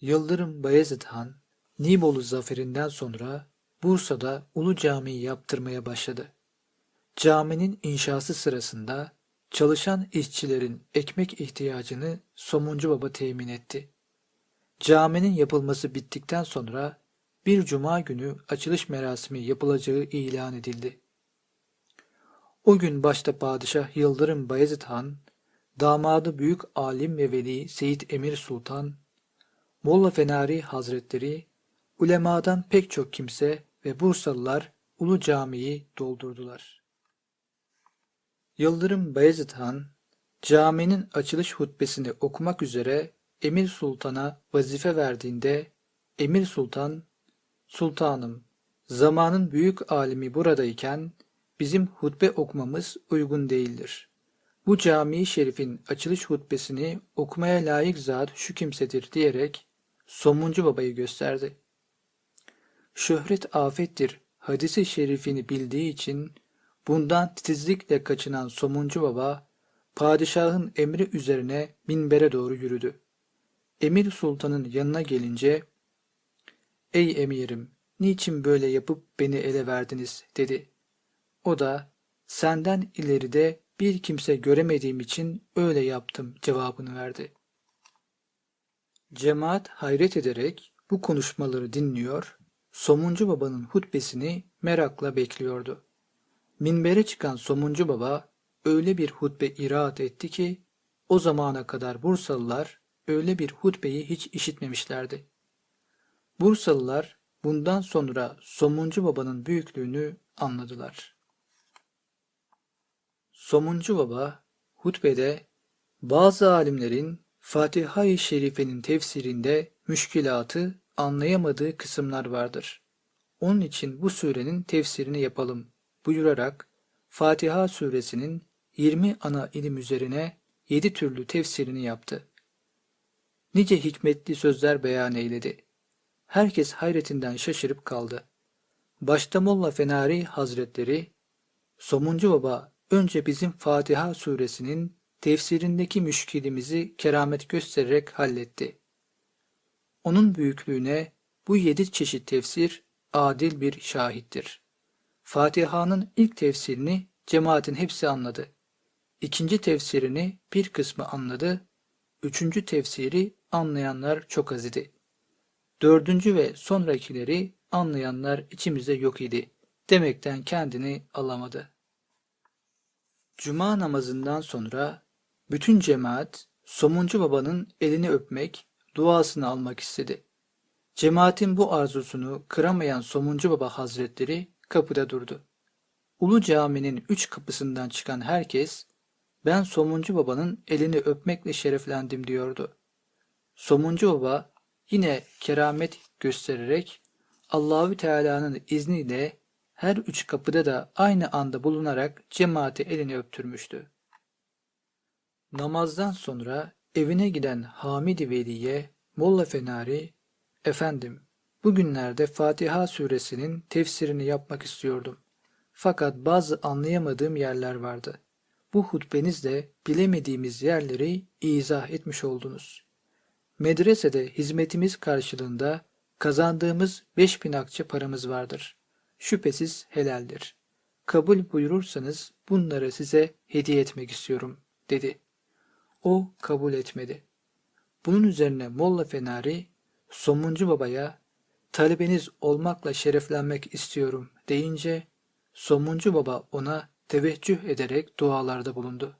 Yıldırım Bayezid Han, Nibolu zaferinden sonra Bursa'da Ulu Cami'yi yaptırmaya başladı. Caminin inşası sırasında çalışan işçilerin ekmek ihtiyacını Somuncu Baba temin etti. Caminin yapılması bittikten sonra bir cuma günü açılış merasimi yapılacağı ilan edildi. O gün başta Padişah Yıldırım Bayezid Han, damadı büyük alim ve veli Seyit Emir Sultan, Molla Fenari Hazretleri, ulemadan pek çok kimse ve Bursalılar Ulu Cami'yi doldurdular. Yıldırım Bayezid Han, caminin açılış hutbesini okumak üzere Emir Sultan'a vazife verdiğinde Emir Sultan, Sultanım, zamanın büyük alimi buradayken bizim hutbe okumamız uygun değildir. Bu cami şerifin açılış hutbesini okumaya layık zat şu kimsedir diyerek Somuncu Baba'yı gösterdi. Şöhret afettir hadisi şerifini bildiği için bundan titizlikle kaçınan Somuncu Baba, padişahın emri üzerine minbere doğru yürüdü. Emir Sultan'ın yanına gelince, ''Ey emirim, niçin böyle yapıp beni ele verdiniz?'' dedi. O da, ''Senden ileride bir kimse göremediğim için öyle yaptım.'' cevabını verdi. Cemaat hayret ederek bu konuşmaları dinliyor, Somuncu Baba'nın hutbesini merakla bekliyordu. Minbere çıkan Somuncu Baba öyle bir hutbe iraat etti ki o zamana kadar Bursalılar öyle bir hutbeyi hiç işitmemişlerdi. Bursalılar bundan sonra Somuncu Baba'nın büyüklüğünü anladılar. Somuncu Baba hutbede bazı alimlerin Fatiha-i Şerife'nin tefsirinde müşkilatı anlayamadığı kısımlar vardır. Onun için bu surenin tefsirini yapalım buyurarak Fatiha suresinin 20 ana ilim üzerine 7 türlü tefsirini yaptı. Nice hikmetli sözler beyan eyledi. Herkes hayretinden şaşırıp kaldı. Başta Molla Fenari Hazretleri, Somuncu Baba önce bizim Fatiha suresinin tefsirindeki müşkilimizi keramet göstererek halletti. Onun büyüklüğüne bu yedi çeşit tefsir adil bir şahittir. Fatiha'nın ilk tefsirini cemaatin hepsi anladı. İkinci tefsirini bir kısmı anladı. Üçüncü tefsiri anlayanlar çok az idi. Dördüncü ve sonrakileri anlayanlar içimizde yok idi. Demekten kendini alamadı. Cuma namazından sonra bütün cemaat Somuncu Baba'nın elini öpmek, duasını almak istedi. Cemaatin bu arzusunu kıramayan Somuncu Baba Hazretleri kapıda durdu. Ulu caminin üç kapısından çıkan herkes, ben Somuncu Baba'nın elini öpmekle şereflendim diyordu. Somuncu Baba yine keramet göstererek Allahü Teala'nın izniyle her üç kapıda da aynı anda bulunarak cemaati elini öptürmüştü. Namazdan sonra evine giden Hamid-i Veli'ye Molla Fenari, efendim bugünlerde Fatiha suresinin tefsirini yapmak istiyordum. Fakat bazı anlayamadığım yerler vardı. Bu hutbenizle bilemediğimiz yerleri izah etmiş oldunuz. Medresede hizmetimiz karşılığında kazandığımız 5000 akçe paramız vardır. Şüphesiz helaldir. Kabul buyurursanız bunları size hediye etmek istiyorum, dedi. O kabul etmedi. Bunun üzerine Molla Fenari, Somuncu Baba'ya talebeniz olmakla şereflenmek istiyorum deyince, Somuncu Baba ona teveccüh ederek dualarda bulundu.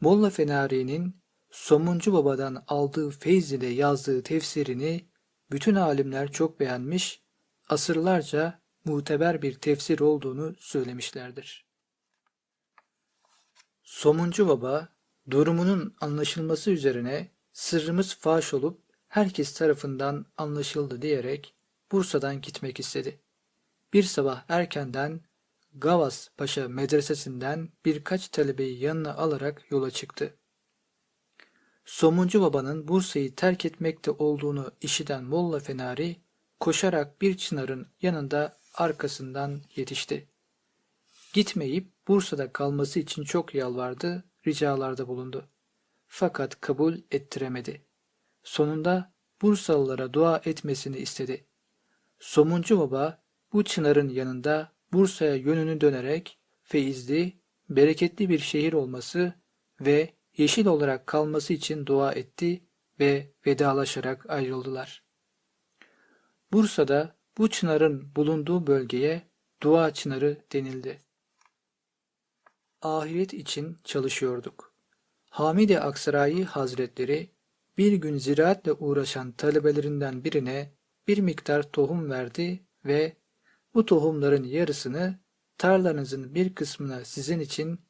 Molla Fenari'nin Somuncu Baba'dan aldığı feyz ile yazdığı tefsirini bütün alimler çok beğenmiş, asırlarca muteber bir tefsir olduğunu söylemişlerdir. Somuncu Baba, durumunun anlaşılması üzerine sırrımız faş olup herkes tarafından anlaşıldı diyerek Bursa'dan gitmek istedi. Bir sabah erkenden Gavas Paşa medresesinden birkaç talebeyi yanına alarak yola çıktı. Somuncu Baba'nın Bursa'yı terk etmekte olduğunu işiten Molla Fenari koşarak bir çınarın yanında arkasından yetişti. Gitmeyip Bursa'da kalması için çok yalvardı, ricalarda bulundu. Fakat kabul ettiremedi. Sonunda Bursalılara dua etmesini istedi. Somuncu Baba bu çınarın yanında Bursa'ya yönünü dönerek feyizli, bereketli bir şehir olması ve yeşil olarak kalması için dua etti ve vedalaşarak ayrıldılar. Bursa'da bu çınarın bulunduğu bölgeye dua çınarı denildi. Ahiret için çalışıyorduk. Hamide Aksarayi Hazretleri bir gün ziraatle uğraşan talebelerinden birine bir miktar tohum verdi ve bu tohumların yarısını tarlanızın bir kısmına sizin için,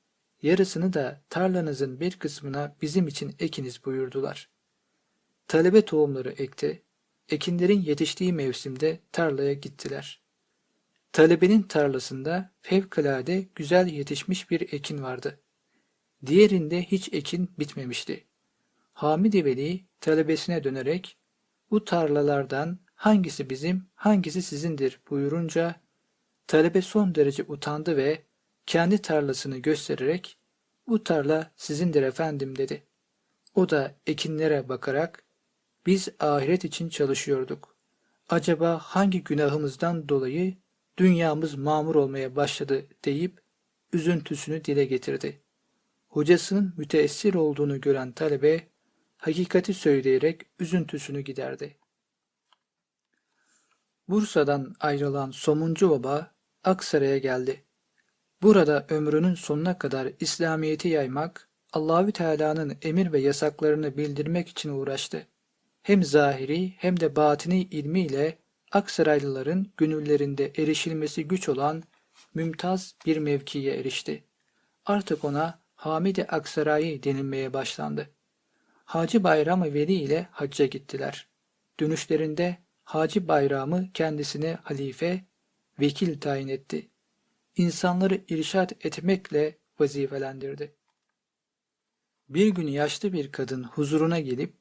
yarısını da tarlanızın bir kısmına bizim için ekiniz buyurdular. Talebe tohumları ekti. Ekinlerin yetiştiği mevsimde tarlaya gittiler. Talebenin tarlasında fevkalade güzel yetişmiş bir ekin vardı. Diğerinde hiç ekin bitmemişti. Hamidi Veli talebesine dönerek bu tarlalardan hangisi bizim, hangisi sizindir buyurunca talebe son derece utandı ve kendi tarlasını göstererek bu tarla sizindir efendim dedi. O da ekinlere bakarak biz ahiret için çalışıyorduk. Acaba hangi günahımızdan dolayı dünyamız mamur olmaya başladı deyip üzüntüsünü dile getirdi. Hocasının müteessir olduğunu gören talebe hakikati söyleyerek üzüntüsünü giderdi. Bursa'dan ayrılan Somuncu Baba Aksaray'a geldi. Burada ömrünün sonuna kadar İslamiyeti yaymak, Allahü Teala'nın emir ve yasaklarını bildirmek için uğraştı. Hem zahiri hem de batini ilmiyle Aksaraylıların gönüllerinde erişilmesi güç olan mümtaz bir mevkiye erişti. Artık ona Hamid-i Aksarayi denilmeye başlandı. Hacı Bayram-ı Veli ile hacca gittiler. Dönüşlerinde Hacı Bayram'ı kendisine halife, vekil tayin etti. İnsanları irşat etmekle vazifelendirdi. Bir gün yaşlı bir kadın huzuruna gelip,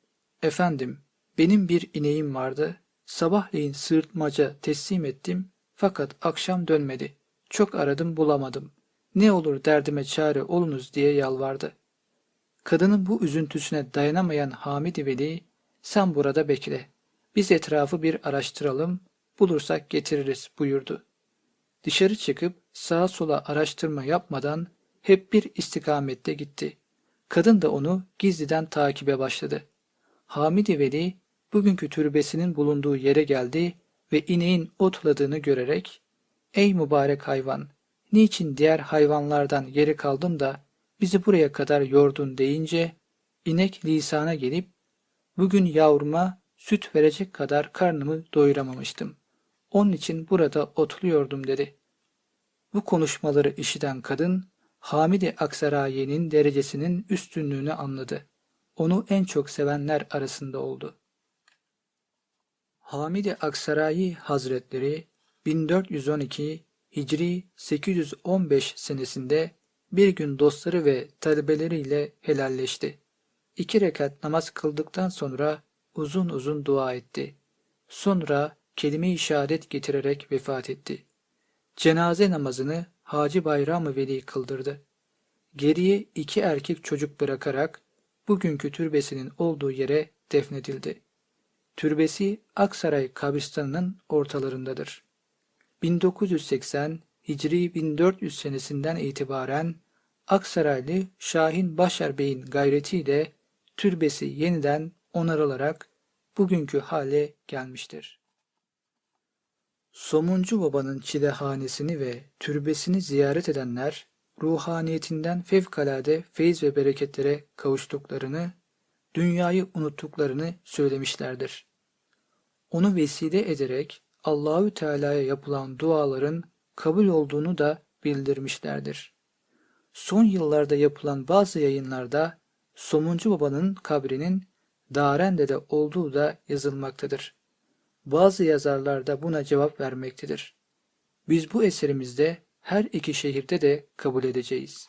Efendim, benim bir ineğim vardı, sabahleyin sırtmaca teslim ettim fakat akşam dönmedi. Çok aradım bulamadım. Ne olur derdime çare olunuz diye yalvardı. Kadının bu üzüntüsüne dayanamayan Hamid Veli, sen burada bekle. Biz etrafı bir araştıralım, bulursak getiririz buyurdu. Dışarı çıkıp sağa sola araştırma yapmadan hep bir istikamette gitti. Kadın da onu gizliden takibe başladı. Hamid Veli bugünkü türbesinin bulunduğu yere geldi ve ineğin otladığını görerek ''Ey mübarek hayvan, niçin diğer hayvanlardan geri kaldın da bizi buraya kadar yordun?'' deyince inek lisana gelip ''Bugün yavruma süt verecek kadar karnımı doyuramamıştım. Onun için burada otluyordum.'' dedi. Bu konuşmaları işiten kadın Hamidi Aksarayi'nin derecesinin üstünlüğünü anladı. Onu en çok sevenler arasında oldu. Hamidi Aksarayi Hazretleri 1412 Hicri 815 senesinde bir gün dostları ve talebeleriyle helalleşti. İki rekat namaz kıldıktan sonra uzun uzun dua etti. Sonra kelime-i şehadet getirerek vefat etti. Cenaze namazını Hacı Bayram-ı Veli kıldırdı. Geriye iki erkek çocuk bırakarak bugünkü türbesinin olduğu yere defnedildi. Türbesi Aksaray kabristanının ortalarındadır. 1980 Hicri 1400 senesinden itibaren Aksaraylı Şahin Başar Bey'in gayretiyle türbesi yeniden onarılarak bugünkü hale gelmiştir. Somuncu Baba'nın çilehanesini ve türbesini ziyaret edenler ruhaniyetinden fevkalade feyiz ve bereketlere kavuştuklarını, dünyayı unuttuklarını söylemişlerdir. Onu vesile ederek Allahü Teala'ya yapılan duaların kabul olduğunu da bildirmişlerdir. Son yıllarda yapılan bazı yayınlarda Somuncu Baba'nın kabrinin Darende'de olduğu da yazılmaktadır. Bazı yazarlar da buna cevap vermektedir. Biz bu eserimizde her iki şehirde de kabul edeceğiz.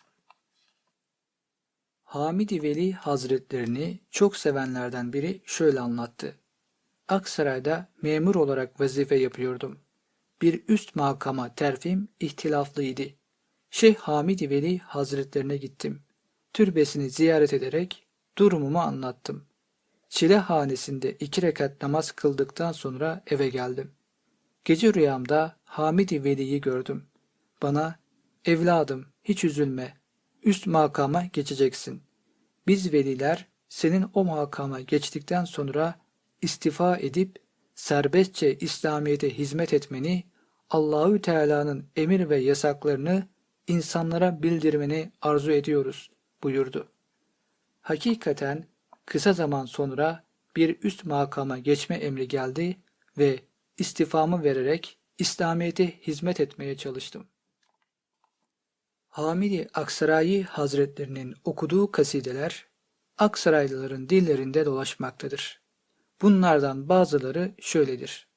Hamidi Veli Hazretlerini çok sevenlerden biri şöyle anlattı. Aksaray'da memur olarak vazife yapıyordum. Bir üst makama terfim ihtilaflıydı. Şeyh Hamidi Veli Hazretlerine gittim. Türbesini ziyaret ederek durumumu anlattım. çile hanesinde iki rekat namaz kıldıktan sonra eve geldim. Gece rüyamda Hamid-i Veli'yi gördüm. Bana, evladım hiç üzülme, üst makama geçeceksin. Biz veliler senin o makama geçtikten sonra istifa edip serbestçe İslamiyet'e hizmet etmeni, Allahü Teala'nın emir ve yasaklarını insanlara bildirmeni arzu ediyoruz buyurdu. Hakikaten kısa zaman sonra bir üst makama geçme emri geldi ve istifamı vererek İslamiyet'e hizmet etmeye çalıştım. Hamidi Aksarayi Hazretlerinin okuduğu kasideler Aksaraylıların dillerinde dolaşmaktadır. Bunlardan bazıları şöyledir.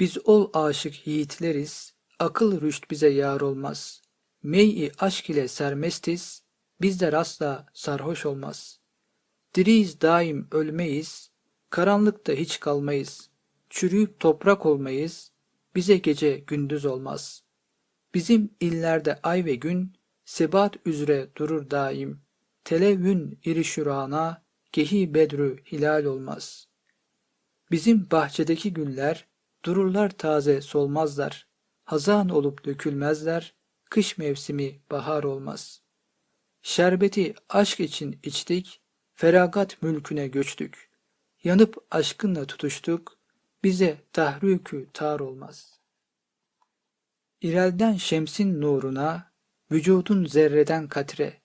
Biz ol aşık yiğitleriz, akıl rüşt bize yar olmaz. Mey-i aşk ile sermestiz, bizler asla sarhoş olmaz. Diriyiz daim ölmeyiz, karanlıkta hiç kalmayız. Çürüyüp toprak olmayız, bize gece gündüz olmaz. Bizim illerde ay ve gün, sebat üzere durur daim. Televün iri şurana, gehi bedrü hilal olmaz. Bizim bahçedeki güller, dururlar taze solmazlar. Hazan olup dökülmezler, kış mevsimi bahar olmaz. Şerbeti aşk için içtik, feragat mülküne göçtük. Yanıp aşkınla tutuştuk, bize tahrükü tar olmaz. İrelden şemsin nuruna, vücudun zerreden katre.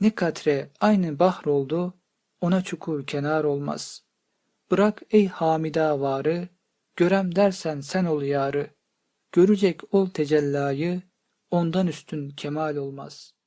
Ne katre aynı bahr oldu, ona çukur kenar olmaz. Bırak ey hamida varı, görem dersen sen ol yarı. Görecek ol tecellayı, ondan üstün kemal olmaz.''